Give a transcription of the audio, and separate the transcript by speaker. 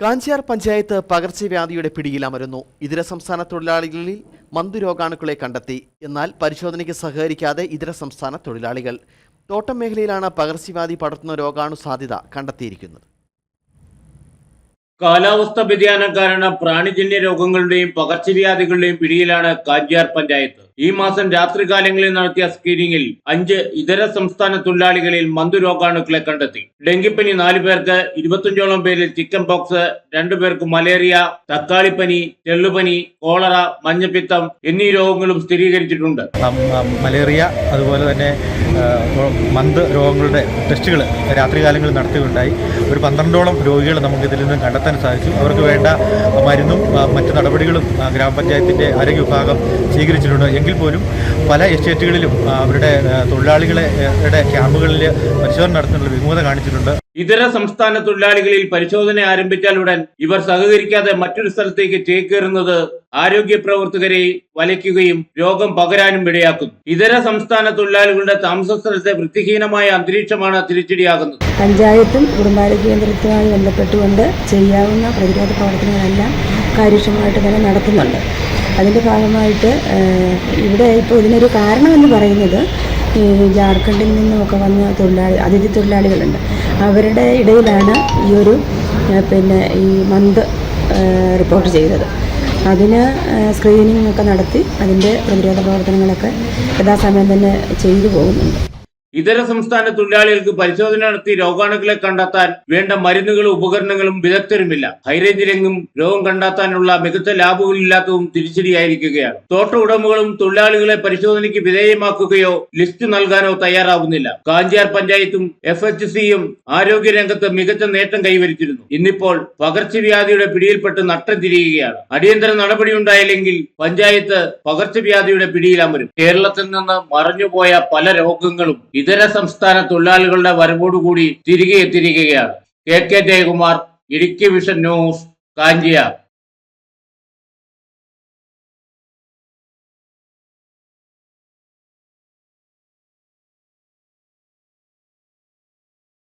Speaker 1: കാഞ്ചിയാർ പഞ്ചായത്ത് പകർച്ചവ്യാധിയുടെ പിടിയിലമരുന്നു ഇതര സംസ്ഥാന തൊഴിലാളികളിൽ മന്ദുരോഗാണുക്കളെ കണ്ടെത്തി. എന്നാൽ പരിശോധനയ്ക്ക് സഹകരിക്കാതെ ഇതര സംസ്ഥാന തൊഴിലാളികൾ. തോട്ടം മേഖലയിലാണ് പകർച്ചവ്യാധി പടർത്തുന്ന രോഗാണു സാധ്യത കണ്ടെത്തിയിരിക്കുന്നത്.
Speaker 2: കാലാവസ്ഥ വ്യതിയാനം കാരണം പ്രാണിജന്യ രോഗങ്ങളുടെയും പകർച്ചവ്യാധികളുടെയും പിടിയിലാണ് കാഞ്ചിയാർ പഞ്ചായത്ത്. ഈ മാസം രാത്രികാലങ്ങളിൽ നടത്തിയ സ്ക്രീനിംഗിൽ അഞ്ച് ഇതര സംസ്ഥാന തൊഴിലാളികളിൽ മന്തു രോഗാണുക്കളെ കണ്ടെത്തി. ഡെങ്കിപ്പനി നാലു പേർക്ക് ഇരുപത്തഞ്ചോളം പേരിൽ ചിക്കൻ പോക്സ് രണ്ടു പേർക്ക് മലേറിയ തക്കാളിപ്പനി ചെള്ളുപനി കോളറ മഞ്ഞപ്പിത്തം എന്നീ രോഗങ്ങളും സ്ഥിരീകരിച്ചിട്ടുണ്ട്.
Speaker 3: മലേറിയ അതുപോലെ തന്നെ മന്ദ് രോഗങ്ങളുടെ ടെസ്റ്റുകൾ രാത്രികാലങ്ങളിൽ നടത്തുകയുണ്ടായി ഒരു പന്ത്രണ്ടോളം രോഗികൾ നമുക്ക് ഇതിൽ നിന്ന് കണ്ടെത്താൻ സാധിച്ചു. അവർക്ക് വേണ്ട മരുന്നും മറ്റു നടപടികളും ഗ്രാമപഞ്ചായത്തിന്റെ ആരോഗ്യ വിഭാഗം സ്വീകരിച്ചിട്ടുണ്ട്. എങ്കിൽ പോലും പല എസ്റ്റേറ്റുകളിലും അവരുടെ തൊഴിലാളികളെ ക്യാമ്പുകളിൽ പരിശോധന നടത്തുന്നുള്ള വിമുഖത കാണിച്ചിട്ടുണ്ട്.
Speaker 2: ഇതര സംസ്ഥാന തൊഴിലാളികളിൽ പരിശോധന ആരംഭിച്ചാലുടൻ ഇവർ സഹകരിക്കാതെ മറ്റൊരു സ്ഥലത്തേക്ക് ചേക്കേറുന്നത് ആരോഗ്യ പ്രവർത്തകരെ വലയ്ക്കുകയും രോഗം പകരാനും ഇടയാക്കുന്നു ഇതര സംസ്ഥാന തൊഴിലാളികളുടെ താമസ സ്ഥലത്തെ വൃത്തിഹീനമായ അന്തരീക്ഷമാണ് തിരിച്ചടിയാകുന്നത്.
Speaker 4: പഞ്ചായത്തും കുടുംബാരോഗ്യ കേന്ദ്രത്തുമായി ബന്ധപ്പെട്ടുകൊണ്ട് ചെയ്യാവുന്ന പ്രതിരോധ പ്രവർത്തനങ്ങളെല്ലാം കാര്യക്ഷമമായിട്ട് തന്നെ നടത്തുന്നുണ്ട്. അതിന്റെ ഭാഗമായിട്ട് ഇവിടെ ഇപ്പോൾ ഇതിനൊരു കാരണമെന്ന് പറയുന്നത് ഈ ജാർഖണ്ഡിൽ നിന്നുമൊക്കെ വന്ന തൊഴിലാളി അതിഥി തൊഴിലാളികളുണ്ട്. അവരുടെ ഇടയിലാണ് ഈ ഒരു പിന്നെ ഈ മന്ത് റിപ്പോർട്ട് ചെയ്തത്. അതിന് സ്ക്രീനിങ് ഒക്കെ നടത്തി അതിന്റെ പ്രതിരോധ പ്രവർത്തനങ്ങളൊക്കെ യഥാസമയം തന്നെ ചെയ്തു പോകുന്നുണ്ട്.
Speaker 2: ഇതര സംസ്ഥാന തൊഴിലാളികൾക്ക് പരിശോധന നടത്തി രോഗാണുക്കളെ കണ്ടെത്താൻ വേണ്ട മരുന്നുകളും ഉപകരണങ്ങളും വിദഗ്ധരുമില്ല. ഹൈറേഞ്ചിലെങ്ങും രോഗം കണ്ടെത്താനുള്ള മികച്ച ലാബുകളില്ലാത്തതും തിരിച്ചടിയായിരിക്കുകയാണ്. തോട്ട ഉടമകളും തൊഴിലാളികളെ പരിശോധനയ്ക്ക് വിധേയമാക്കുകയോ ലിസ്റ്റ് നൽകാനോ തയ്യാറാവുന്നില്ല. കാഞ്ചിയാർ പഞ്ചായത്തും എഫ് എച്ച് സിയും ആരോഗ്യരംഗത്ത് മികച്ച നേട്ടം കൈവരിച്ചിരുന്നു. ഇന്നിപ്പോൾ പകർച്ചവ്യാധിയുടെ പിടിയിൽപ്പെട്ട് നട്ടം തിരിയുകയാണ്. അടിയന്തര നടപടി ഉണ്ടായില്ലെങ്കിൽ പഞ്ചായത്ത് പകർച്ചവ്യാധിയുടെ പിടിയിലമരും കേരളത്തിൽ നിന്ന് മറഞ്ഞുപോയ പല രോഗങ്ങളും ഇതര സംസ്ഥാന തൊഴിലാളികളുടെ വരവോടുകൂടി തിരികെ എത്തിയിരിക്കുകയാണ്. K. K. Jayakumar Idukki vision news Kanchiyar